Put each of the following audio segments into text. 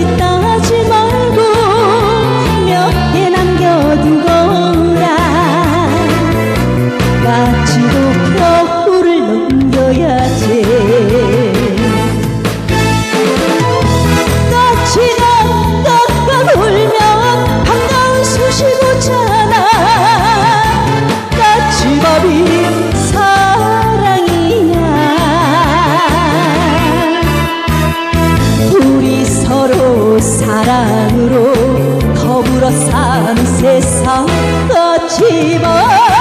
gritar. 사랑으로 더불어 사는 세상 거침없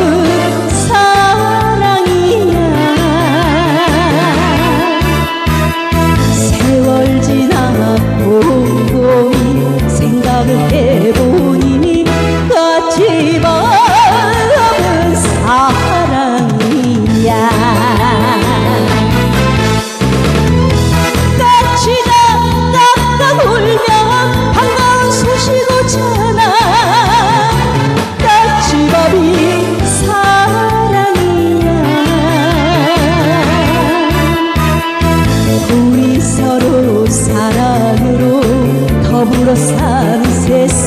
love.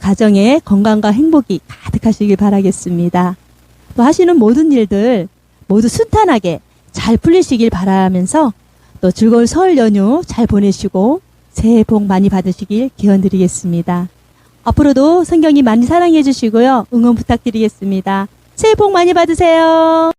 가정에 건강과 행복이 가득하시길 바라겠습니다. 또 하시는 모든 일들 모두 순탄하게 잘 풀리시길 바라면서 또 즐거운 설 연휴 잘 보내시고 새해 복 많이 받으시길 기원드리겠습니다. 앞으로도 성경님 많이 사랑해 주시고요. 응원 부탁드리겠습니다. 새해 복 많이 받으세요.